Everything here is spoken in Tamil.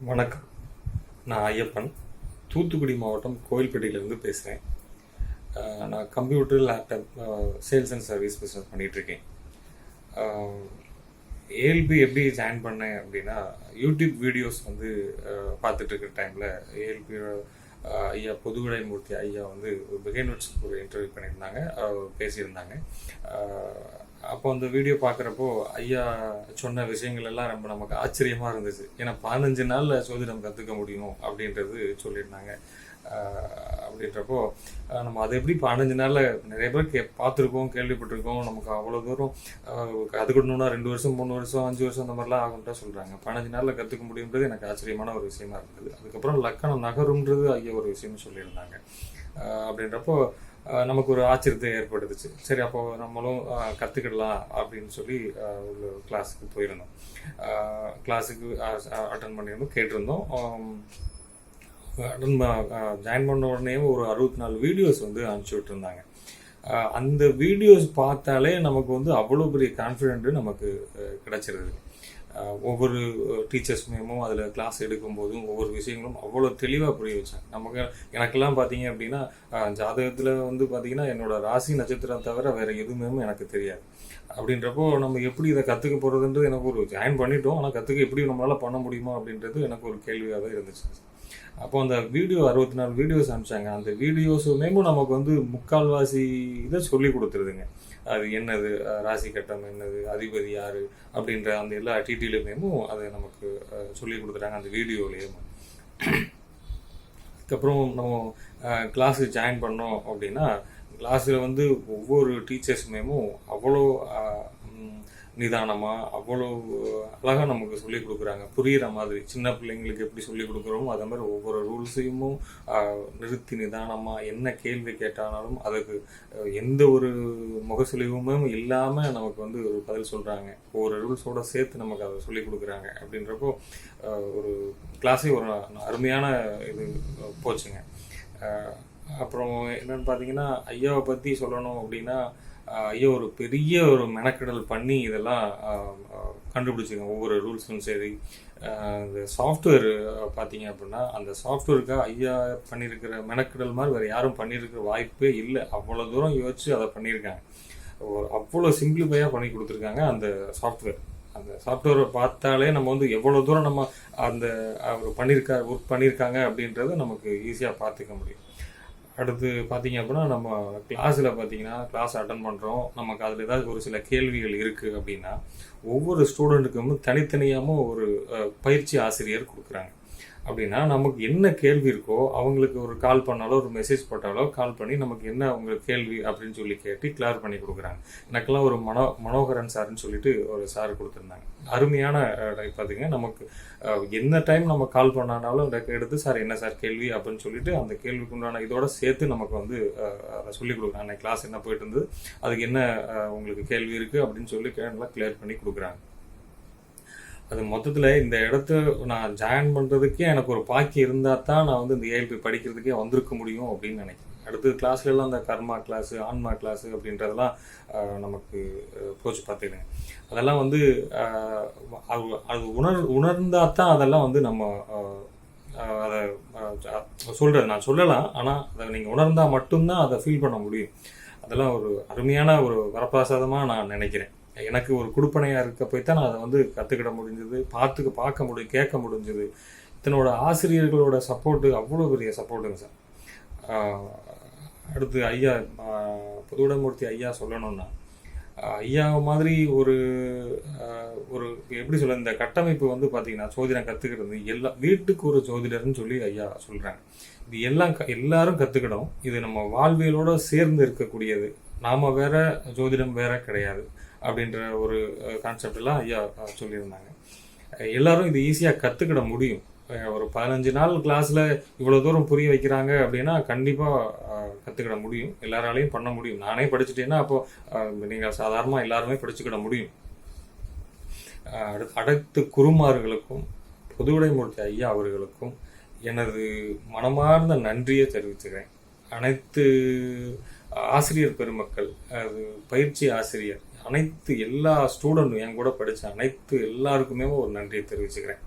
வணக்கம். நான் ஐயப்பன். தூத்துக்குடி மாவட்டம் கோயில்பட்டியிலேருந்து பேசுகிறேன் நான் computer laptop sales and service business பண்ணிகிட்ருக்கேன் ஏஎல்பி எப்படி ஜாயின் பண்ணேன் அப்படின்னா யூடியூப் வீடியோஸ் வந்து அஹ், டைமில் ஏஎல்பியோட ஐயா பொதுவிடை மூர்த்தி ஐயா வந்து பிகைன் ஒரு இன்டர்வியூ பண்ணியிருந்தாங்க. பேசியிருந்தாங்க. அப்போ அந்த வீடியோ பார்க்குறப்போ ஐயா சொன்ன விஷயங்கள் எல்லாம் ரொம்ப நமக்கு ஆச்சரியமாக இருந்துச்சு ஏன்னா பதினஞ்சு நாளில் சோதிடம் கற்றுக்க முடியும் அப்படின்றது சொல்லியிருந்தாங்க. அப்படின்றப்போ நம்ம அதை எப்படி பதினஞ்சு நாளில் நிறைய பேர் கே பார்த்துருக்கோம் கேள்விப்பட்டிருக்கோம். நமக்கு அவ்வளோ தூரம் ஆஹ் கற்றுக்கணுன்னா ரெண்டு வருஷம் மூணு வருஷம் அஞ்சு வருஷம் அந்த மாதிரிலாம் ஆகும்ட்டா சொல்கிறாங்க பதினஞ்சு நாளில் கற்றுக்க முடியுன்றது எனக்கு ஆச்சரியமான ஒரு விஷயமா இருந்தது. அதுக்கப்புறம் லக்கணம் நகரும்ன்றது ஐயா ஒரு விஷயம் சொல்லியிருந்தாங்க. அப்படின்றப்போ நமக்கு ஒரு ஆச்சரியத்தை ஏற்படுத்துச்சு. சரி அப்போ நம்மளும் கற்றுக்கிடலாம் அப்படின்னு சொல்லி ஒரு கிளாஸுக்கு போயிருந்தோம். கிளாஸுக்கு அட்டன் பண்ணியிருந்தோம் கேட்டிருந்தோம். அட்டன் ஜாயின் பண்ண உடனே ஒரு அறுபத்தி நாலு வீடியோஸ் வந்து அனுப்பிச்சி விட்டுருந்தாங்க. அந்த வீடியோஸ் பார்த்தாலே நமக்கு வந்து அவ்வளோ பெரிய கான்ஃபிடென்ட்டு நமக்கு கிடைச்சிருது. ஒவ்வொரு டீச்சர்ஸ் மூலியமும் அதில் கிளாஸ் எடுக்கும்போதும் ஒவ்வொரு விஷயங்களும் அவ்வளோ தெளிவாக புரிய வச்சேன் நமக்கு எனக்கெல்லாம் பார்த்தீங்க அப்படின்னா ஜாதகத்தில் வந்து பார்த்தீங்கன்னா என்னோட ராசி நட்சத்திரம் தவிர வேறு எதுவுமே எனக்கு தெரியாது. அப்படின்றப்போ நம்ம எப்படி இதை கற்றுக்க போகிறதுன்றது எனக்கு ஒரு ஜாயின் பண்ணிட்டோம். ஆனால் கற்றுக்க எப்படி நம்மளால் பண்ண முடியுமா அப்படின்றது எனக்கு ஒரு கேள்வியாக தான் இருந்துச்சு. அப்போ அந்த வீடியோ அறுபத்தி நாலு வீடியோஸ் அனுப்பிச்சாங்க. அந்த வீடியோஸுமே நமக்கு வந்து முக்கால்வாசி இதை சொல்லி கொடுத்துருதுங்க. அது என்னது ராசி கட்டம் என்னது அதிபதி யாரு அப்படின்ற அந்த எல்லா டீட்டெயிலுமேவும் அதை நமக்கு சொல்லி கொடுத்துட்டாங்க அந்த வீடியோலேயே. அதுக்கப்புறம் நம்ம கிளாஸுக்கு ஜாயின் பண்ணோம் அப்படின்னா கிளாஸில் வந்து ஒவ்வொரு டீச்சர்ஸுமேமும் அவ்வளோ நிதானமாக அவ்வளோ அழகாக நமக்கு சொல்லிக் கொடுக்குறாங்க. புரிகிற மாதிரி. சின்ன பிள்ளைங்களுக்கு எப்படி சொல்லிக் கொடுக்குறோமோ அதே மாதிரி ஒவ்வொரு ரூல்ஸையும் நிறுத்தி நிதானமாக என்ன கேள்வி கேட்டாலும் அதுக்கு எந்த ஒரு முகசுலிவுமே இல்லாமல் நமக்கு வந்து ஒரு பதில் சொல்கிறாங்க ஒவ்வொரு ரூல்ஸோடு சேர்த்து நமக்கு அதை சொல்லிக் கொடுக்குறாங்க. அப்படின்றப்போ ஒரு கிளாஸே ஒரு அருமையான இது போச்சுங்க. அப்புறம் என்னன்னு பார்த்தீங்கன்னா ஐயாவை பற்றி சொல்லணும் அப்படின்னா ஐயா ஒரு பெரிய ஒரு மெனக்கெடல் பண்ணி இதெல்லாம் கண்டுபிடிச்சிங்க ஒவ்வொரு ரூல்ஸும் சரி. இந்த சாஃப்ட்வேர் பார்த்தீங்க அப்படின்னா அந்த சாஃப்ட்வேருக்கு ஐயா பண்ணியிருக்கிற மெனக்கெடல் மாதிரி வேறு யாரும் பண்ணியிருக்கிற வாய்ப்பே இல்லை. அவ்வளோ தூரம் யோசிச்சு அதை பண்ணியிருக்காங்க ஒரு அவ்வளோ சிம்பிளிஃபையாக பண்ணி கொடுத்துருக்காங்க அந்த சாஃப்ட்வேர் அந்த சாஃப்ட்வேரை பார்த்தாலே நம்ம வந்து எவ்வளோ தூரம் நம்ம அந்த அவர் பண்ணியிருக்கா ஒர்க் பண்ணியிருக்காங்க அப்படின்றத நமக்கு ஈஸியாக பார்த்துக்க முடியும். அடுத்து பார்த்தீங்க அப்படின்னா நம்ம கிளாஸில் பார்த்தீங்கன்னா கிளாஸ் அட்டன் பண்ணுறோம் நமக்கு அதில் ஏதாவது ஒரு சில கேள்விகள் இருக்குது அப்படின்னா ஒவ்வொரு ஸ்டூடெண்ட்டுக்கும் தனித்தனியாகவும் ஒரு பயிற்சி ஆசிரியர் கொடுக்குறாங்க. அப்படின்னா நமக்கு என்ன கேள்வி இருக்கோ அவங்களுக்கு ஒரு கால் பண்ணாலோ ஒரு மெசேஜ் போட்டாலோ கால் பண்ணி நமக்கு என்ன அவங்களுக்கு கேள்வி அப்படின்னு சொல்லி கேட்டு கிளியர் பண்ணி கொடுக்குறாங்க. எனக்கெல்லாம் ஒரு மனோ மனோகரன் சார்னு சொல்லிட்டு ஒரு சார் கொடுத்துருந்தாங்க. அருமையான பார்த்துங்க நமக்கு என்ன டைம் நம்ம கால் பண்ணானாலும் எடுத்து சார் என்ன சார் கேள்வி அப்படின்னு சொல்லிட்டு அந்த கேள்விக்கு உண்டான இதோட சேர்த்து நமக்கு வந்து அதை சொல்லிக் கொடுக்குறாங்க. அன்னைக்கு கிளாஸ் என்ன போயிட்டு இருந்தது அதுக்கு என்ன உங்களுக்கு கேள்வி இருக்குது அப்படின்னு சொல்லி நல்லா கிளியர் பண்ணி கொடுக்குறாங்க. அது மொத்தத்தில் இந்த இடத்த நான் ஜாயின் பண்ணுறதுக்கே எனக்கு ஒரு பாக்கி இருந்தால் தான் நான் வந்து இந்த ஏஎல்பி படிக்கிறதுக்கே வந்திருக்க முடியும் அப்படின்னு நினைக்கிறேன். அடுத்தது கிளாஸ்லலாம் அந்த கர்மா கிளாஸு ஆன்மா கிளாஸு அப்படின்றதெல்லாம் நமக்கு போச்சு பார்த்துக்கிறேன் அதெல்லாம் வந்து அது அது உணர் உணர்ந்தால் தான் அதெல்லாம் வந்து நம்ம அதை சொல்கிறது நான் சொல்லலாம் ஆனால் அதை நீங்கள் உணர்ந்தால் மட்டும்தான் அதை ஃபீல் பண்ண முடியும். அதெல்லாம் ஒரு அருமையான ஒரு வரப்பிரசாதமாக நான் நினைக்கிறேன். எனக்கு ஒரு கொடுப்பனையாக இருக்க போய் தான் நான் அதை வந்து கற்றுக்கிட முடிஞ்சது பார்த்துக்க பார்க்க முடியும் கேட்க முடிஞ்சது. இத்தனோட ஆசிரியர்களோட சப்போர்ட்டு அவ்வளோ பெரிய சப்போர்ட்டுங்க சார் அடுத்து ஐயா புதுவிடமூர்த்தி ஐயா சொல்லணும்னா ஐயா மாதிரி ஒரு ஒரு எப்படி சொல்ல இந்த கட்டமைப்பு வந்து பார்த்தீங்கன்னா சோதிடம் கற்றுக்கிறது எல்லா வீட்டுக்கு ஒரு ஜோதிடர்னு சொல்லி ஐயா சொல்கிறாங்க இது எல்லாம் க- எல்லாரும் கற்றுக்கிடும் இது நம்ம வாழ்வியலோடு சேர்ந்து இருக்கக்கூடியது. நாம் வேற ஜோதிடம் வேற கிடையாது. அப்படின்ற ஒரு கான்செப்ட் எல்லாம் ஐயா சொல்லியிருந்தாங்க. எல்லாரும் இது ஈஸியாக கற்றுக்கிட முடியும். ஒரு பதினஞ்சு நாள் கிளாஸில் இவ்வளோ தூரம் புரிய வைக்கிறாங்க அப்படின்னா கண்டிப்பாக கற்றுக்கிட முடியும். எல்லாராலையும் பண்ண முடியும். நானே படிச்சுட்டேன்னா அப்போது நீங்கள் சாதாரணமாக எல்லாருமே படிச்சுக்கிட முடியும். அஹ், அடுத்து குருமார்களுக்கும் பொதுவுடைமூர்த்தி ஐயா அவர்களுக்கும் எனது மனமார்ந்த நன்றியை தெரிவித்துக்கிறேன் அனைத்து ஆசிரியர் பெருமக்கள் அது பயிற்சி ஆசிரியர் அனைத்து எல்லா ஸ்டூடெண்ட்டும் என் கூட படித்த அனைத்து எல்லாருக்குமே ஒரு நன்றியை தெரிவிச்சுக்கிறேன்.